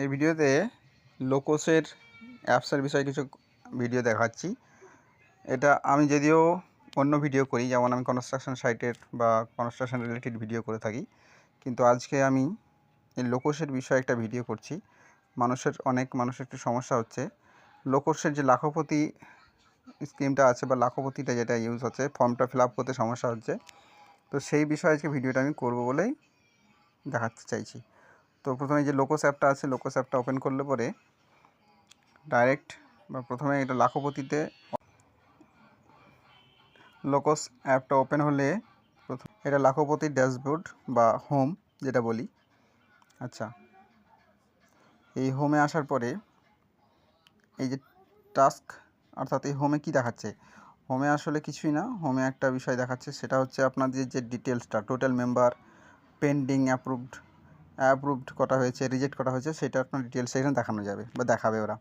এই ভিডিওতে লোকসের অ্যাপসের বিষয়ে কিছু ভিডিও দেখাচ্ছি। এটা আমি যদিও অন্য ভিডিও করি, যেমন আমি কনস্ট্রাকশন সাইটের বা কনস্ট্রাকশন রিলেটেড ভিডিও করে থাকি। কিন্তু আজকে আমি এই লোকসের বিষয়ে একটা ভিডিও করছি। মানুষের, অনেক মানুষের একটু সমস্যা হচ্ছে। লোকসের যে লাখপতি স্কিমটা আছে বা লাখপতিটা যেটা ইউজ হচ্ছে, ফর্মটা ফিল আপ করতে সমস্যা হচ্ছে। তো সেই বিষয়ে আজকে ভিডিওটা আমি করব বলেই দেখাতে চাইছি। তো প্রথমে যে লোকোস অ্যাপটা আছে লোকস অ্যাপটা ওপেন করলে পরে ডাইরেক্ট বা প্রথমে এটা লাখপতিতে লোকোস অ্যাপটা ওপেন হলে প্রথম এটা লাখপতির ড্যাশবোর্ড বা হোম যেটা বলি। আচ্ছা। এই হোমে আসার পরে এই যে টাস্ক অর্থাৎ এই হোমে কি দেখাচ্ছে? হোমে আসলে কিছুই না হোমে একটা বিষয় দেখাচ্ছে, সেটা হচ্ছে আপনাদের যে ডিটেলসটা total member pending approved approved কটা হয়েছে রিজেক্ট করা হয়েছে, সেটা আপনার ডিটেলস এখানে দেখানো যাবে বা দেখাবে ওরা।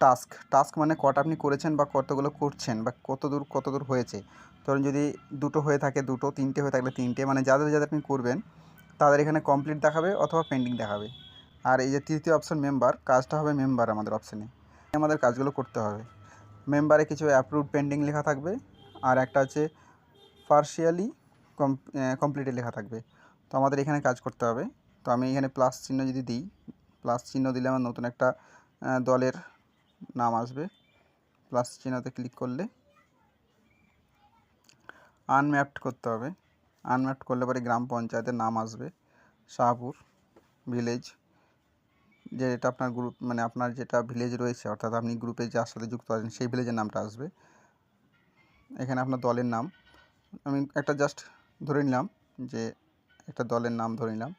টাস্ক টাস্ক মানে কটা আপনি করেছেন বা কতগুলো করছেন বা কত দূর কত দূর হয়েছে। ধরুন যদি দুটো হয়ে থাকে, দুটো, তিনটে হয়ে থাকলে তিনটে মানে যাদের যাদের আপনি করবেন, তাদের এখানে কমপ্লিট দেখাবে অথবা পেন্ডিং দেখাবে। আর এই যে তৃতীয় অপশন মেম্বার কাজটা হবে মেম্বার আমাদের অপশানে আমাদের কাজগুলো করতে হবে। মেম্বারে কিছু অ্যাপ্রুভ পেন্ডিং লেখা থাকবে, আর একটা হচ্ছে পার্শিয়ালি কমপ্লিটে লেখা থাকবে। তো আমাদের এখানে কাজ করতে হবে। তো আমি এখানে প্লাস চিহ্ন যদি দিই প্লাস চিহ্ন দিলে আমার নতুন একটা দলের নাম আসবে। প্লাস চিহ্নতে ক্লিক করলে আনম্যাপড করতে হবে। আনম্যাপড করলে পরে গ্রাম পঞ্চায়েতের নাম আসবে। শাহপুর ভিলেজ যে এটা আপনার গ্রুপ মানে আপনার যেটা ভিলেজ রয়েছে, অর্থাৎ আপনি গ্রুপে যার সাথে যুক্ত আছেন, সেই ভিলেজের নামটা আসবে। এখানে আপনার দলের নাম। আমি একটা জাস্ট ধরে নিলাম যে একটা দলের নাম ধরে নিলাম।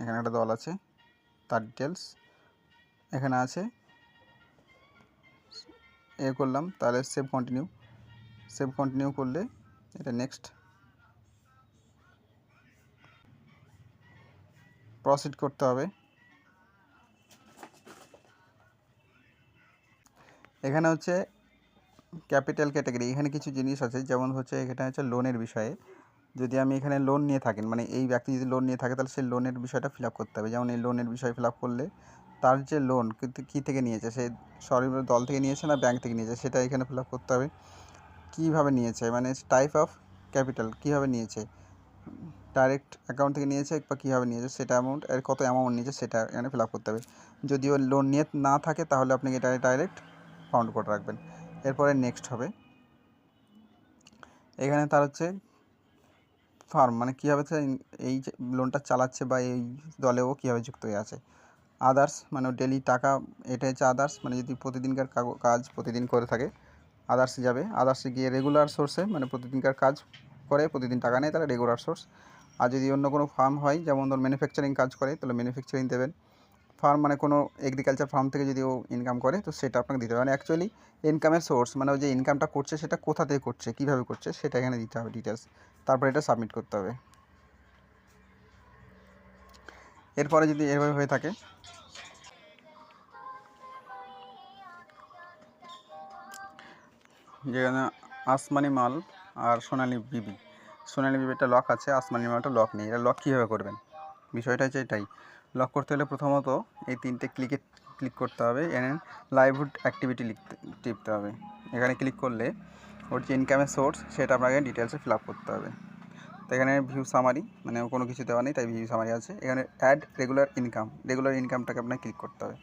এখানে একটা দল আছে, তার ডিটেলস এখানে আছে। এ করলাম, তাহলে সেভ কন্টিনিউ সেভ কন্টিনিউ করলে এটা নেক্সট প্রসিড করতে হবে। এখানে হচ্ছে ক্যাপিটাল ক্যাটাগরি এখানে কিছু জিনিস আছে, যেমন হচ্ছে এখানে হচ্ছে লোনের বিষয়ে। যদি আমি এখানে লোন নিয়ে থাকেন মানে এই ব্যক্তি যদি লোন নিয়ে থাকে, তাহলে সেই লোনের বিষয়টা ফিল করতে হবে। যেমন এই লোনের বিষয় ফিল করলে তার যে লোন কিন্তু কী থেকে নিয়েছে? সে সরকারি দল থেকে নিয়েছে না ব্যাংক থেকে নিয়েছে? সেটা এখানে ফিল করতে হবে। কীভাবে নিয়েছে? মানে টাইপ অফ ক্যাপিটাল কীভাবে নিয়েছে? ডাইরেক্ট অ্যাকাউন্ট থেকে নিয়েছে বা কীভাবে নিয়েছে? সেটা অ্যামাউন্ট এর কত অ্যামাউন্ট নিয়েছে? সেটা এখানে ফিল করতে হবে। যদি যদিও লোন নিয়ে না থাকে, তাহলে আপনি এটা ডাইরেক্ট ফাউন্ড করে রাখবেন। এরপরে নেক্সট হবে। এখানে তার হচ্ছে ফার্ম মানে কীভাবে সে এই লোনটা চালাচ্ছে বা এই দলেও কীভাবে যুক্ত হয়ে আছে। আদার্স মানে ডেলি টাকা, এটা হচ্ছে আদার্স মানে যদি প্রতিদিনকার কাজ প্রতিদিন করে থাকে আদার্সে যাবে। আদার্সে গিয়ে রেগুলার সোর্সে মানে প্রতিদিনকার কাজ করে, প্রতিদিন টাকা নেয়, তাহলে রেগুলার সোর্স আর যদি অন্য কোনো ফার্ম হয়, যেমন ধর ম্যানুফ্যাকচারিং কাজ করে, তাহলে ম্যানুফ্যাকচারিং দেবেন। ফার্ম মানে কোনো এগ্রিকালচার ফার্ম থেকে যদি ও ইনকাম করে, তো সেটা আপনাকে দিতে হবে। মানে অ্যাকচুয়ালি ইনকামের সোর্স মানে ও যে ইনকামটা করছে সেটা কোথা থেকে করছে, কীভাবে করছে, সেটা এখানে দিতে হবে ডিটেলস তারপরে এটা সাবমিট করতে হবে। এরপরে যদি এভাবে হয়ে থাকে, যেখানে আসমানি মাল আর সোনালি বিবি। সোনালি বিবিটা লক আছে, আসমানি মালটা লক নেই। এটা লক কীভাবে করবেন? বিষয়টা হচ্ছে এটাই। লক করতে হলে প্রথমত এই তিনটে ক্লিকে ক্লিক করতে হবে এনে লাইভহুড অ্যাক্টিভিটি লিখতে, টিপতে হবে। এখানে ক্লিক করলে ওর যে ইনকামের সোর্স সেটা আপনাকে ডিটেলসে ফিল করতে হবে। তো এখানে ভিউ সামারি মানে কোনো কিছু দেওয়া নেই, তাই ভিউ সামারি আছে। এখানে অ্যাড রেগুলার ইনকাম রেগুলার ইনকামটাকে আপনাকে ক্লিক করতে হবে।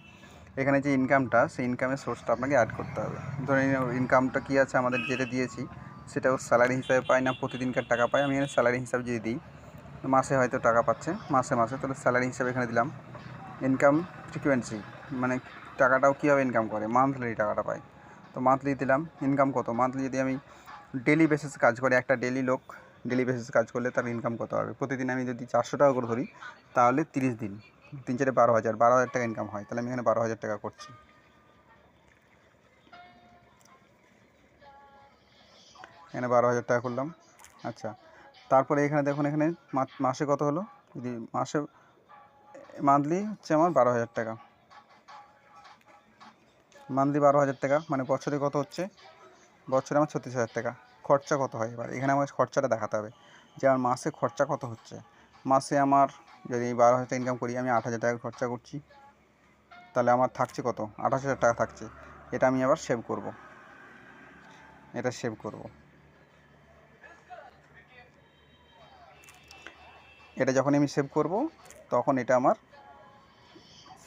এখানে যে ইনকামটা সেই ইনকামের সোর্সটা আপনাকে অ্যাড করতে হবে। ধরে নিন ইনকামটা কী আছে আমাদের যেটা দিয়েছি, সেটা স্যালারি হিসাবে পায় না, প্রতিদিনকার টাকা পায়। আমি এখানে স্যালারি হিসাবে যদি দিই মাসে হয়তো টাকা পাচ্ছে, মাসে মাসে। তাহলে স্যালারি হিসাবে এখানে দিলাম। ইনকাম ফ্রিকুয়েন্সি মানে টাকাটাও কীভাবে ইনকাম করে? মান্থলি টাকাটা পায় তো মান্থলি দিলাম ইনকাম কত? মান্থলি যদি আমি ডেলি বেসিস কাজ করি, একটা ডেলি লোক ডেলি বেসিস কাজ করলে তার ইনকাম কত হবে? প্রতিদিন আমি যদি চারশো টাকা করে ধরি, তাহলে তিরিশ দিন। তিন চারে বারো হাজার বারো হাজার টাকা ইনকাম হয়। তাহলে আমি এখানে বারো হাজার টাকা করছি। এখানে বারো হাজার টাকা করলাম। আচ্ছা তারপরে এখানে দেখুন, এখানে মাসে কত হলো? যদি মাসে মান্থলি হচ্ছে আমার বারো হাজার টাকা। মান্থলি বারো হাজার টাকা মানে বছরে কত হচ্ছে? বছরে আমার ছত্রিশ হাজার টাকা। খরচা কত হয় এবার? এখানে আমার খরচাটা দেখাতে হবে। যে আমার মাসে খরচা কত হচ্ছে? মাসে আমার যদি বারো হাজার ইনকাম করি, আমি আট হাজার টাকা খরচা করছি। তাহলে আমার থাকছে কত? আঠাশ হাজার টাকা থাকছে। এটা আমি আবার সেভ করব। এটা সেভ করব। এটা যখন আমি সেভ করব, তখন এটা আমার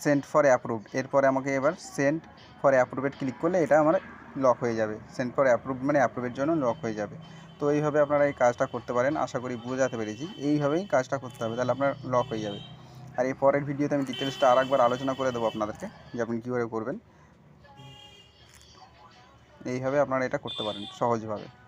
সেন্ট ফর অ্যাপ্রুভড এরপরে আমাকে এবার সেন্ট ফর অ্যাপ্রুভেড ক্লিক করলে এটা আমার লক হয়ে যাবে। সেন্ট ফর অ্যাপ্রুভ মানে অ্যাপ্রুভের জন্য লক হয়ে যাবে। তো এইভাবে আপনারা এই কাজটা করতে পারেন, আশা করি বোঝাতে পেরেছি। এইভাবেই কাজটা করতে হবে, তাহলে আপনার লক হয়ে যাবে। আর এই পরের ভিডিওতে আমি ডিটেলসটা আর একবার আলোচনা করে দেবো আপনাদেরকে, যে আপনি কীভাবে করবেন। এইভাবে আপনারা এটা করতে পারেন সহজভাবে।